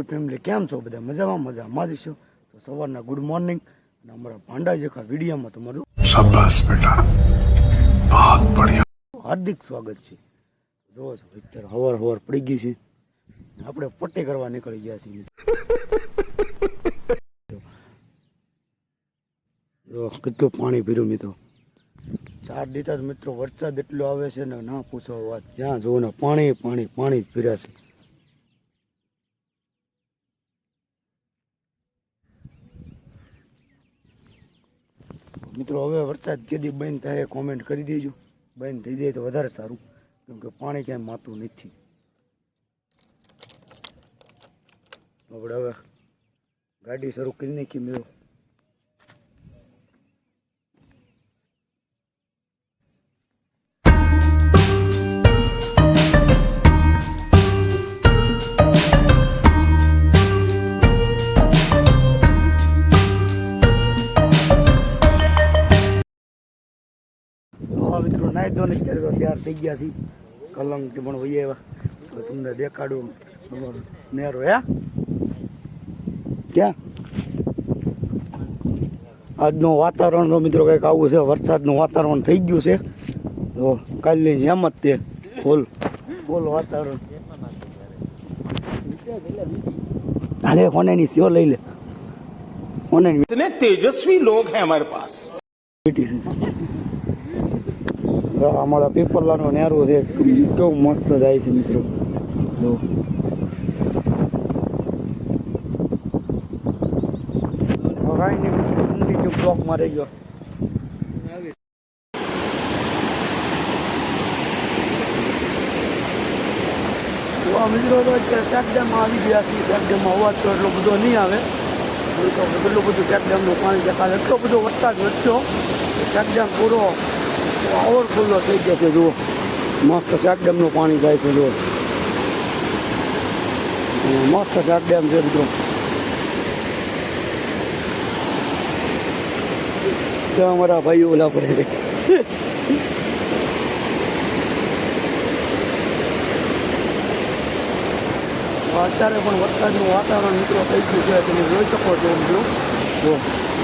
YouTube family કેમ છો બધા? મજામાં મજામાં. જ છો? તો સવારના ગુડ મોર્નિંગ અને અમારા ભાંડા જેખા વિડીયોમાં તમારું શાબાશ બેટા. બહુત બઢિયા હાર્દિક સ્વાગત છે. જો અત્યારે હવાર હવાર પડી ગઈ છે. આપણે પટ્ટી કરવા નીકળી ગયા છીએ. જો કેટલું પાણી પીરું મિત્રો. ચાર દીધા મિત્રો વરસાદ એટલો આવે છે ને ના પૂછો વાત. જ્યાં જોવો ને પાણી પાણી પાણી જ પીર્યા છે મિત્રો, હવે વરસાદ કેદી બંધ થાય કોમેન્ટ કરી દેજો. બંધ થઈ જાય તો વધારે સારું કેમ કે પાણી ક્યાંય માતું નથી. આપણે હવે ગાડી શરૂ કરી નાખી મિત્રો ધંધો નથી કરતો તૈયાર થઈ ગયા છીએ. કલંક પણ હોઈએ એવા તો તમને દેખાડું તમારો નેરો હે? ક્યાં? આજનું વાતાવરણ તો મિત્રો કંઈક આવું છે. વરસાદનું વાતાવરણ થઈ ગયું છે. તો કાલની જેમ જ તે બોલ બોલ વાતાવરણ. અરે હોનેની સેવ લઈ લે. હોને તેજસ્વી લોગ હે અમારે પાસ पास મીઠી છે આ અમારા પીપલાનો નેરો છે કેવું મસ્ત જાય છે મિત્રો જો કાંઈ નહીં મિત્રો કન્ટિન્યુ બ્લોકમાં રહી ગયો તો આ મિત્રો તો અત્યારે ચેકડેમમાં આવી ગયા છીએ ચેકડેમમાં અવાજ તો એટલો બધો નહીં આવે તો એટલું બધું ચેકડેમનું પાણી છે કાલે એટલો બધો વરસાદ વધ્યો ચેકડેમ પૂરો ઓવરફુલ્લો થઈ ગયો છે જુઓ. મસ્ત ચેકડેમનું પાણી જાય છે જુઓ. મસ્ત ચેકડેમ છે બધું તો અમારા ભાઈઓ ઓલા પડે અત્યારે પણ વરસાદનું વાતાવરણ મિત્રો થઈ ગયું છે. તમે જોઈ શકો છો જો.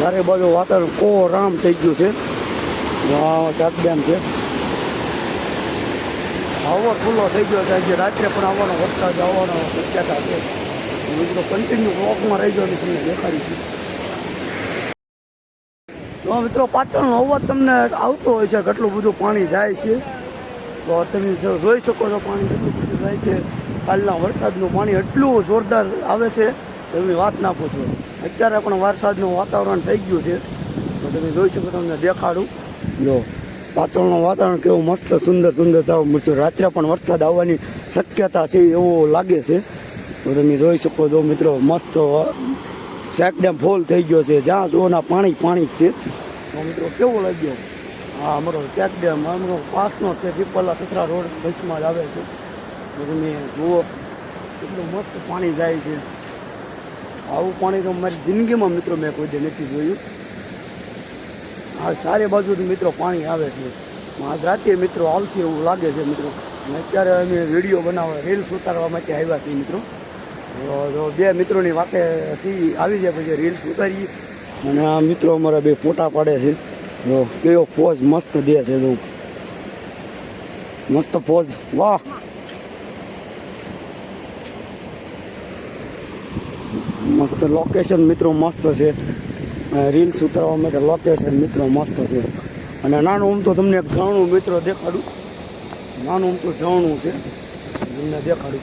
ચારે બાજુ વાતાવરણ કો રામ થઈ ગયું છે. ચાક ડેમ છે. આવો ખુલ્લો થઈ ગયો છે. આજે રાત્રે પણ આવવાનો વરસાદ, આવવાનો શક્યતા છે. મિત્રો કન્ટિન્યુ વોકમાં રહી ગયો તમને દેખાડીશું તો મિત્રો, પાછળનો અવાજ તમને આવતો હોય છે કેટલું બધું પાણી જાય છે? તો તમે જોઈ શકો છો પાણી કેટલું બધું જાય છે. કાલના વરસાદનું પાણી એટલું જોરદાર આવે છે એમની વાત ના પૂછો. અત્યારે પણ વરસાદનું વાતાવરણ થઈ ગયું છે. તો તમે જોઈ શકો, તમને દેખાડું. જો પાછળનું વાતાવરણ કેવું મસ્ત, સુંદર સુંદર થવા મળશે. રાત્રે પણ વરસાદ આવવાની શક્યતા છે એવું લાગે છે. તમે જોઈ શકો છો મિત્રો, મસ્ત ડેમ ફોલ થઈ ગયો છે. જ્યાં જોના પાણી પાણી જ છે. તો મિત્રો, કેવો લાગ્યો? હા અમારો ચેક ડેમ, અમારો પાસનો છે, પીપલા સતરા રોડ બસમાં જ આવે છે. તો તમે જુઓ, કેટલું મસ્ત પાણી જાય છે. આવું પાણી તો મારી જિંદગીમાં મિત્રો મેં કોઈ નથી જોયું. આ સારી બાજુથી મિત્રો પાણી આવે છે. આજ રાતે મિત્રો આવશે એવું લાગે છે મિત્રો. અને અત્યારે અમે વીડિયો બનાવવા રીલ્સ ઉતારવા માટે આવ્યા છીએ મિત્રો. તો બે મિત્રોની વાતે સી આવી જાય પછી રીલ્સ ઉતારીએ. અને આ મિત્રો અમારા બે ફોટા પાડે છે. જો કેવો પોઝ મસ્ત દે છે જો. મસ્ત પોઝ વાહ! મસ્ત લોકેશન મિત્રો મસ્ત છે. રીલ્સ ઉતારવા માટે લોકેશન મિત્રો મસ્ત છે. અને નાનું આમ તો તમને એક ઝાણું મિત્રો દેખાડું. નાનું આમ તો ઝાણું છે. તમને દેખાડું.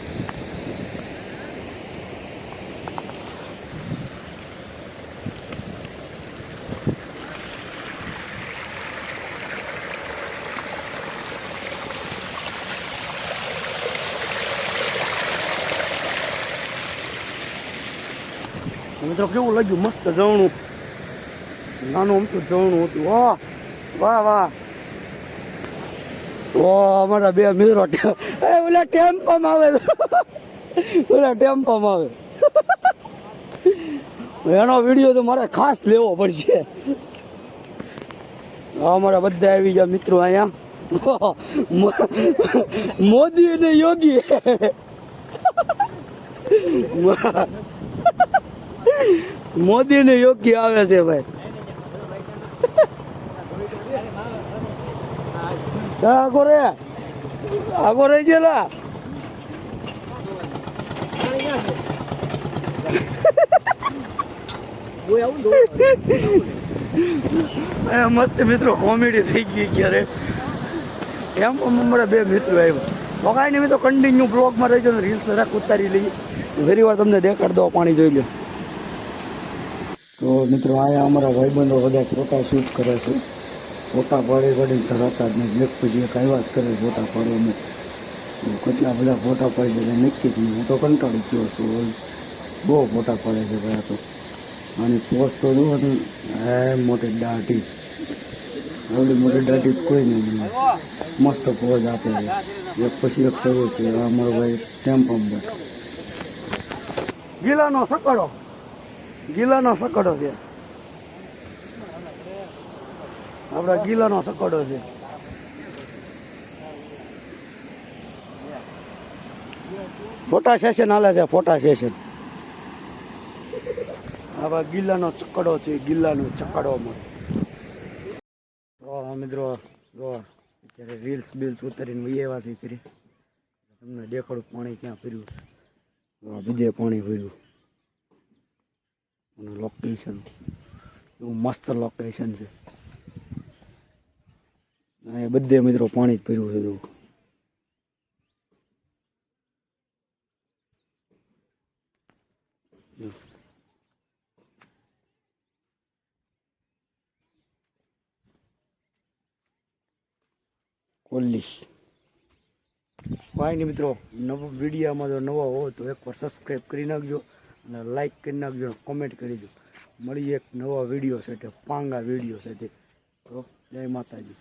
મિત્રો કેવું લાગ્યું? મસ્ત જવણું નાનું અમથું જવણું હતું. વાહ વાહ વાહ. ઓ અમારા બે મિત્રો એ, ઓલા ટેમ્પોમાં આવે ઓલા ટેમ્પોમાં આવે. એનો વીડિયો તો મારે ખાસ લેવો પડશે. અમારા બધા આવી ગયા મિત્રો અહીંયા. મોદી અને યોગી. મોદીને યોગી આવે છે ભાઈ. આગો રે આગો રહી ગયેલા મસ્ત મિત્રો કોમેડી થઈ ગઈ ક્યારે? એમ પણ અમારા બે મિત્રો આવ્યા. વગાઈને મિત્રો કન્ટિન્યુ બ્લોગમાં રહી ગયો રીલ્સ રાખ ઉતારી લઈ ફરી વાર તમને દેખાડ દો પાણી જોઈ લો. તો મિત્રો આયા અમારા ભાઈબંધો બધા ફોટા શૂટ કરે છે. ફોટા પાડી પાડીને ધરાતા જ નહીં એક પછી એક આવ્યા જ કરે ફોટા પાડવામાં કેટલા બધા ફોટા પડે છે એટલે નક્કી જ નહીં. હું તો કંટાળી ગયો છું. બહુ ફોટા પડે છે ભાઈ તો. આની પોસ્ટ તો જુઓ ને, હે મોટી દાઢી. આવડી મોટી દાઢી કોઈ નહીં મસ્ત પોઝ આપે છે. એક પછી એક શરૂ છે. અમારો ભાઈ ટેમ્પમ બેઠો ગીલાનો સકડો. ગીલાનો સકડો છે. આપણા ગીલાનો સકડો છે. ફોટા સેશન હાલે છે, ફોટા સેશન. આવા ગિલ્લાનો ચકડો છે ગિલ્લાનો ચકડોમાં. તો મિત્રો, જો અત્યારે રીલ્સ બિલ્સ ઉતારીને છે કરી તમને દેખાડું પાણી ક્યાં ફર્યું બીજે પાણી ફર્યું અને લોકેશન એવું મસ્ત લોકેશન છે. અને બધે મિત્રો પાણી જ પહેર્યું છે જો. કોલ્લી ભાઈ ને મિત્રો, નવો વિડીયામાં જો નવો હો તો એકવાર સબસ્ક્રાઈબ કરી નાખજો અને લાઈક કરી નાખજો અને કોમેન્ટ કરીજો મળીએ એક નવા વીડિયો સાથે, પાંગા વીડિયો સાથે. તે જય માતાજી.